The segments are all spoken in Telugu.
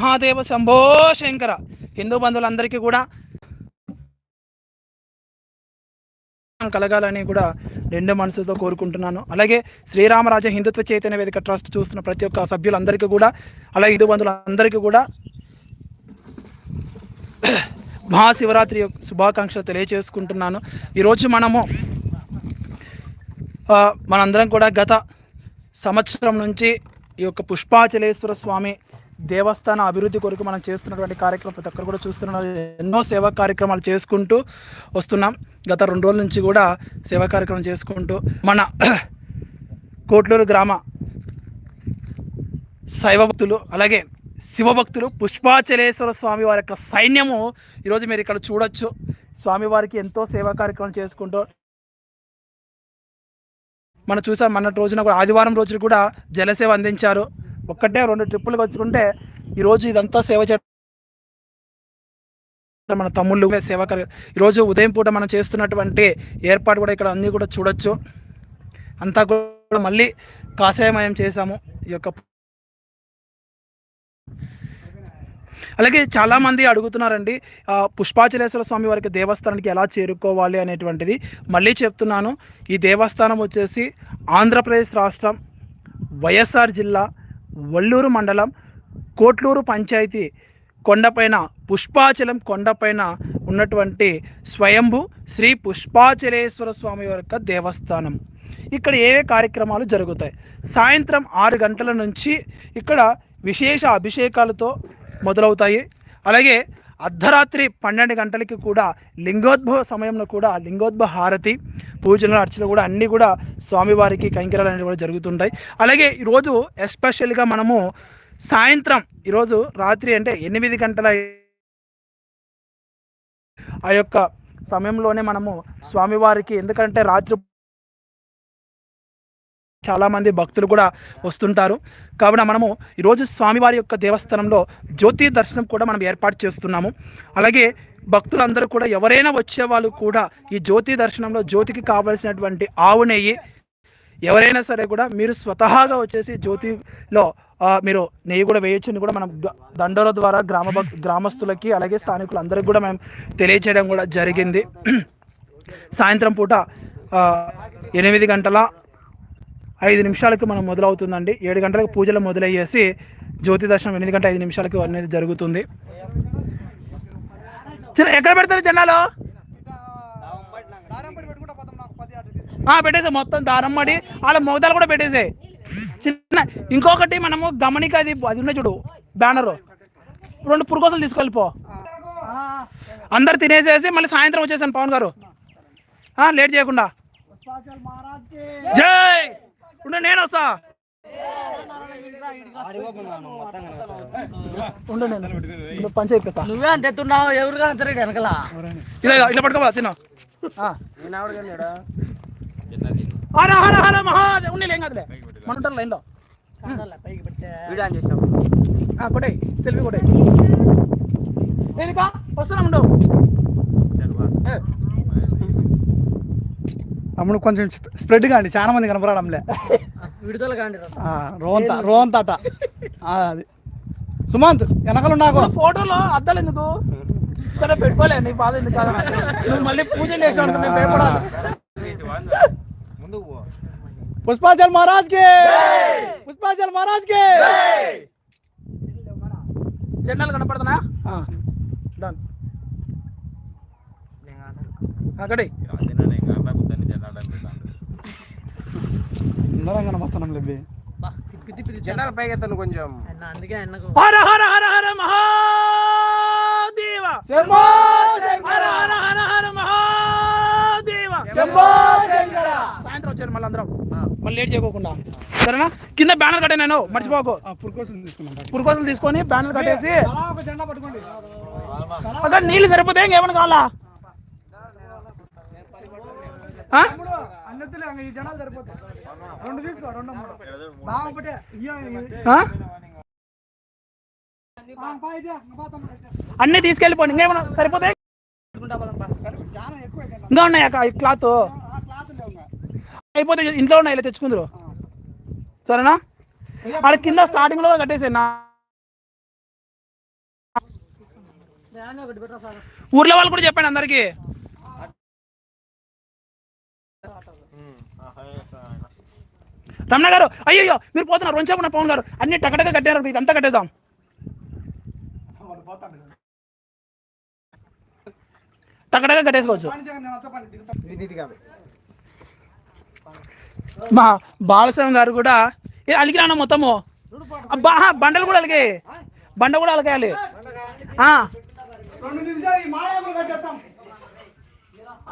మహాదేవ శంభో శంకర. హిందూ బంధువులందరికీ కూడా కలగాలని కూడా రెండు మనసుతో కోరుకుంటున్నాను. అలాగే శ్రీరామరాజ హిందుత్వ చైతన్య వేదిక ట్రస్ట్ చూస్తున్న ప్రతి ఒక్క సభ్యులందరికీ కూడా అలాగే హిందూ బంధువులందరికీ కూడా మహాశివరాత్రి శుభాకాంక్షలు తెలియజేసుకుంటున్నాను ఈరోజు మనము మనందరం కూడా గత సంవత్సరం నుంచి ఈ యొక్క పుష్పాచలేశ్వర స్వామి దేవస్థాన అభివృద్ధి కొరకు మనం చేస్తున్నటువంటి కార్యక్రమం ప్రతి ఒక్కరు కూడా చూస్తున్నారు. ఎన్నో సేవా కార్యక్రమాలు చేసుకుంటూ వస్తున్నాం. గత రెండు రోజుల నుంచి కూడా సేవా కార్యక్రమం చేసుకుంటూ మన కోట్లూరు గ్రామ శైవ భక్తులు అలాగే శివభక్తులు పుష్పాచలేశ్వర స్వామి వారి యొక్క సైన్యము ఈరోజు మీరు ఇక్కడ చూడొచ్చు. స్వామివారికి ఎంతో సేవా కార్యక్రమం చేసుకుంటూ మనం చూసాం. మొన్నటి రోజున కూడా ఆదివారం రోజున కూడా జలసేవ అందించారు. ఒక్కటే రెండు ట్రిప్పులు వచ్చుకుంటే ఈరోజు ఇదంతా సేవ చేయడం మన తమ్ముళ్ళు సేవ ఈరోజు ఉదయం పూట మనం చేస్తున్నటువంటి ఏర్పాటు కూడా ఇక్కడ అన్నీ కూడా చూడొచ్చు. అంతా కూడా మళ్ళీ కాషాయమయం చేశాము ఈ యొక్క అలాగే చాలామంది అడుగుతున్నారండి పుష్పాచలేశ్వర స్వామి వారికి దేవస్థానానికి ఎలా చేరుకోవాలి అనేటువంటిది. మళ్ళీ చెప్తున్నాను ఈ దేవస్థానం వచ్చేసి ఆంధ్రప్రదేశ్ రాష్ట్రం వైఎస్ఆర్ జిల్లా వల్లూరు మండలం కోట్లూరు పంచాయతీ కొండపైన పుష్పాచలం కొండపైన ఉన్నటువంటి స్వయంభు శ్రీ పుష్పాచలేశ్వర స్వామి యొక్క దేవస్థానం. ఇక్కడ ఏవే కార్యక్రమాలు జరుగుతాయి? సాయంత్రం ఆరు గంటల నుంచి ఇక్కడ విశేష అభిషేకాలతో మొదలవుతాయి. అలాగే అర్ధరాత్రి పన్నెండు గంటలకి కూడా లింగోద్భవ సమయంలో కూడా లింగోద్భవ హారతి పూజలు అర్చనలు కూడా అన్నీ కూడా స్వామివారికి కైంకర్యాలు అనేవి కూడా జరుగుతుంటాయి. అలాగే ఈరోజు ఎస్పెషల్గా మనము సాయంత్రం ఈరోజు రాత్రి అంటే ఎనిమిది గంటల ఆ యొక్క సమయంలోనే మనము స్వామివారికి ఎందుకంటే రాత్రి చాలామంది భక్తులు కూడా వస్తుంటారు. కావున మనము ఈరోజు స్వామివారి యొక్క దేవస్థానంలో జ్యోతి దర్శనం కూడా మనం ఏర్పాటు చేస్తున్నాము. అలాగే భక్తులందరూ కూడా ఎవరైనా వచ్చే వాళ్ళు కూడా ఈ జ్యోతి దర్శనంలో జ్యోతికి కావలసినటువంటి ఆవు నెయ్యి ఎవరైనా సరే కూడా మీరు స్వతహాగా వచ్చేసి జ్యోతిలో మీరు నెయ్యి కూడా వేయొచ్చని కూడా మనం దండల ద్వారా గ్రామ భక్- గ్రామస్తులకి అలాగే స్థానికులందరికీ కూడా మేము తెలియచేయడం కూడా జరిగింది. సాయంత్రం పూట ఎనిమిది గంటల ఐదు నిమిషాలకు మనం మొదలవుతుందండి. ఏడు గంటలకు పూజలు మొదలయ్యేసి జ్యోతి దర్శనం ఎనిమిది గంటల ఐదు నిమిషాలకు అనేది జరుగుతుంది. చిన్న ఎక్కడ పెడతారు జనాలు? ఆ, పెట్టేసాయి మొత్తం దారమ్మడి వాళ్ళ మొగదాలు కూడా పెట్టేసాయి చిన్న ఇంకొకటి మనము గమనిక అది అది ఉన్న చూడు బ్యానర్. రెండు పురుగోసలు తీసుకెళ్ళిపో అందరు తినేసేసి మళ్ళీ సాయంత్రం వచ్చేసాను పవన్ గారు. లేట్ చేయకుండా. జై! ఉండు నేను వస్తా. నువ్వే అంత ఎత్తున్నావు ఎవరు కానీ వెనకల? ఇలా ఇట్లా పట్టుకోబా తిన్నా హర హర హర మహాదేవ్ ఉండి ఏం కాదులే. మన ఉంటారు లైన్లో. పైకి పెట్టే. కొట్టే సెల్ఫీ కొట్టే దేనికా వస్తున్నాం ఉండవు తమ్ముడు కొంచెం స్ప్రెడ్ కాండి చాలా మంది కనపడడంలే విడుదల కాండి ఆ, రోంత రోంత అట. ఆ, అది. సుమంత్ వెనకలు నాకు ఫోటోలో అద్దాలు ఎందుకు? సరే పెట్టుకోలే నీ బాధ ఎందుకు కాదు. నువ్వు మళ్ళీ మేము భయపడాలి. పుష్పాచల్ మహారాజ్కి పుష్పాచల్ మహారాజ్కి జెండాలు కనపడుతున్నా? డన్. అక్కడే లేబి జనాల పైకి ఎత్తాను కొంచెం అందుకే హర హర హర హర మహాదేవ శంభో హర హర హర హర మహాదేవ శంభో శంకర సాయంత్రం వచ్చారు మళ్ళీ అందరం మళ్ళీ లేట్ చేయకోకుండా సరేనా కింద బ్యానర్ కట్టే నేను మర్చిపోకు పురుకోసలు తీసుకొని బ్యానర్ కట్టేసి అక్కడ నీళ్ళు సరిపోతే ఇంకేమైనా కావాలా ఆ? అన్నెత్తులే ఈ జెండాలు సరిపోతాయి రెండు తీసుకో రెండు మూడు బాగా ఒకటే ఇయ్యో, ఇయ్యో. ఆ? ఆ, పా, ఇదే, పా తమ్ముడు. అన్నీ తీసుకెళ్ళిపోండి. ఇంకేమైనా సరిపోతే? చాలా ఎక్కువ జెండా. ఇంకా ఉన్నాయి? అక్క ఈ క్లాత్. అయిపోతే ఇంట్లో ఉన్నాయి ఇలా తెచ్చుకుందరు. సరేనా? ఆడ కింద స్టార్టింగ్లో కట్టేసాయి నా. ఊర్లో వాళ్ళు కూడా చెప్పండి అందరికీ. రమణ గారు అయ్యో మీరు పోతున్నారు. రెండు పవన్ గారు అన్ని టకటక కట్టారు. ఇదంతా కట్టేద్దాం. టకటక కట్టేసుకోవచ్చు. మా బాలస్వామి గారు కూడా ఏ అలిగిరానా మొత్తము. అబ్బా బండలు కూడా అలిగాయి బండ కూడా అలగాలి రెండు నిమిషాలు ఈ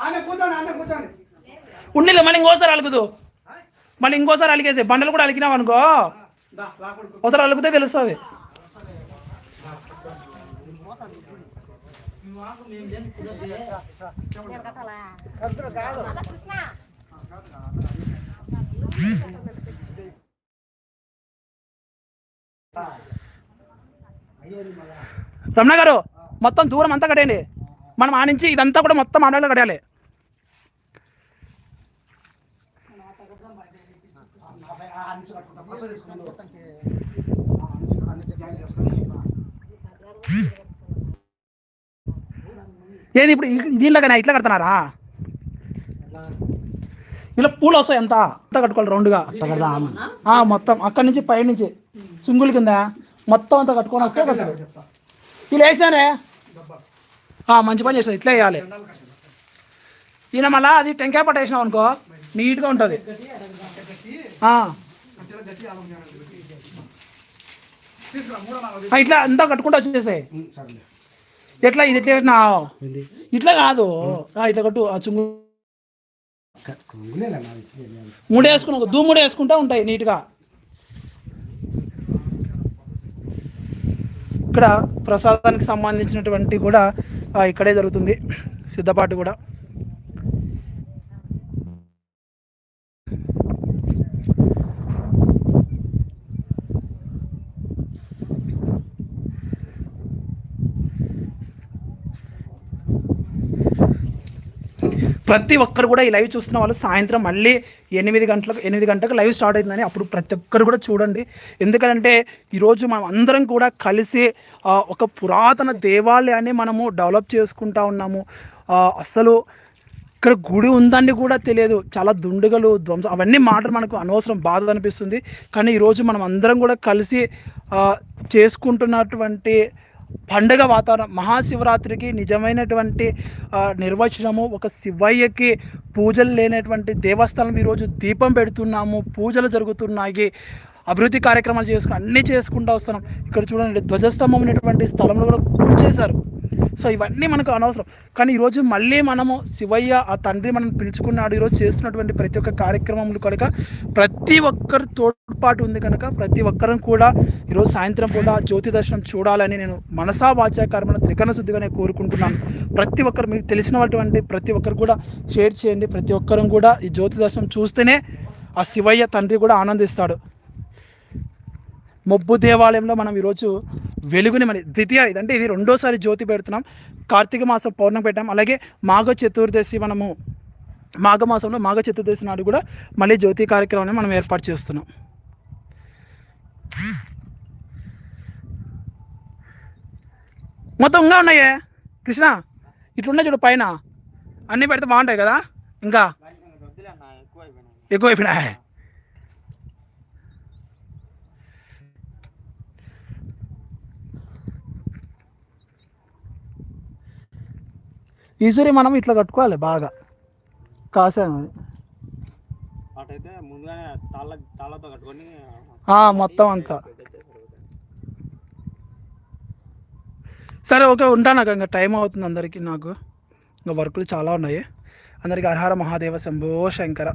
ఆయన కూర్చోండి ఆయన కూర్చోండి. ఉండిలే మళ్ళీ ఇంకోసారి అలుగుదు. మళ్ళీ ఇంకోసారి అలిగేసి. బండలు కూడా అలిగినావు అనుకో. ఒకసారి అలుగుతే తెలుస్తుంది. రమణ గారు మొత్తం దూరం అంతా కట్టేయండి. మనం ఆ నుంచి ఇదంతా కూడా మొత్తం ఆడవాళ్ళు కట్టాలి. ఏంది ఇప్పుడు దీనిలో కానీ ఇట్లా కడుతున్నారా? ఇలా పూలు వస్తాయి ఎంత? అంత కట్టుకోవాలి రౌండ్గా? ఆ, మొత్తం అక్కడి నుంచి పై నుంచి చుంగుల కింద మొత్తం అంతా కట్టుకొని వస్తే కట్టాలి ఇలా వేసానే ఆ, మంచి పని చేస్తుంది ఇట్లా వేయాలి. ఈయన మళ్ళా అది టెంకాయ పట్ట వేసినాం అనుకో నీట్గా ఉంటుంది. ఇట్లా అంతా కట్టుకుంటూ వచ్చేసాయి ఎట్లా ఇది ఎట్లా పెట్టినా ఇట్లా కాదు. ఇట్లా కట్టు ఆ చుంగు. మూడు వేసుకుని ఒక దూముడు వేసుకుంటా ఉంటాయి నీట్గా. ఇక్కడ ప్రసాదానికి సంబంధించినటువంటి కూడా ఇక్కడే జరుగుతుంది. సిద్ధపాటు కూడా. ప్రతి ఒక్కరు కూడా ఈ లైవ్ చూస్తున్న వాళ్ళు సాయంత్రం మళ్ళీ ఎనిమిది గంటలకు ఎనిమిది గంటలకు లైవ్ స్టార్ట్ అవుతుందని అప్పుడు ప్రతి ఒక్కరు కూడా చూడండి. ఎందుకంటే ఈరోజు మనం అందరం కూడా కలిసి ఒక పురాతన దేవాలయాన్ని మనము డెవలప్ చేసుకుంటా ఉన్నాము. అసలు ఇక్కడ గుడి ఉందని కూడా తెలియదు. చాలా దుండుగలు ధ్వంసం అవన్నీ మాటలు మనకు అనవసరం బాధ అనిపిస్తుంది. కానీ ఈరోజు మనం అందరం కూడా కలిసి చేసుకుంటున్నటువంటి పండగ వాతావరణం మహాశివరాత్రికి నిజమైనటువంటి నిర్వచనము ఒక శివయ్యకి పూజలు లేనటువంటి దేవస్థానం ఈరోజు దీపం పెడుతున్నాము పూజలు జరుగుతున్నాయి అభివృద్ధి కార్యక్రమాలు చేసుకుని అన్నీ చేసుకుంటూ వస్తున్నాం. ఇక్కడ చూడండి ధ్వజస్తంభం అనేటువంటి స్థలంలో కూడా పూజ చేశారు. సో ఇవన్నీ మనకు అనవసరం. కానీ ఈరోజు మళ్ళీ మనము శివయ్య ఆ తండ్రి మనం పిలుచుకున్నాడు. ఈరోజు చేస్తున్నటువంటి ప్రతి ఒక్క కార్యక్రమంలో కనుక ప్రతి ఒక్కరు తోడ్పాటు ఉంది కనుక ప్రతి ఒక్కరం కూడా ఈరోజు సాయంత్రం పూట జ్యోతి దర్శనం చూడాలని నేను మనసా వాచ్యాకారమైన త్రికరణ శుద్ధిగా నేను కోరుకుంటున్నాను. ప్రతి ఒక్కరు మీకు తెలిసినటువంటి ప్రతి ఒక్కరు కూడా షేర్ చేయండి. ప్రతి ఒక్కరం కూడా ఈ జ్యోతి దర్శనం చూస్తేనే ఆ శివయ్య తండ్రి కూడా ఆనందిస్తాడు. మొబ్బు దేవాలయంలో మనం ఈరోజు వెలుగుని మరి ద్వితీయ ఇదంటే ఇది రెండోసారి జ్యోతి పెడుతున్నాం. కార్తీక మాసం పౌర్ణమి పెట్టాం. అలాగే మాఘ చతుర్దశి మనము మాఘమాసంలో మాఘ చతుర్దశి నాడు కూడా మళ్ళీ జ్యోతి కార్యక్రమాన్ని మనం ఏర్పాటు చేస్తున్నాం. మొత్తం ఇంకా ఉన్నాయే? కృష్ణ ఇట్లున్నాయి చూడు పైన. అన్నీ పెడితే బాగుంటాయి కదా. ఇంకా? ఎక్కువ ఈసారి మనం ఇట్లా కట్టుకోవాలి బాగా. ఆ, మొత్తం అంతా. సరే ఓకే ఉంటాను నాకు ఇంకా టైం అవుతుంది అందరికీ నాకు. ఇంకా వర్కులు చాలా ఉన్నాయి. అందరికీ హరహర మహాదేవ శంభో శంకర.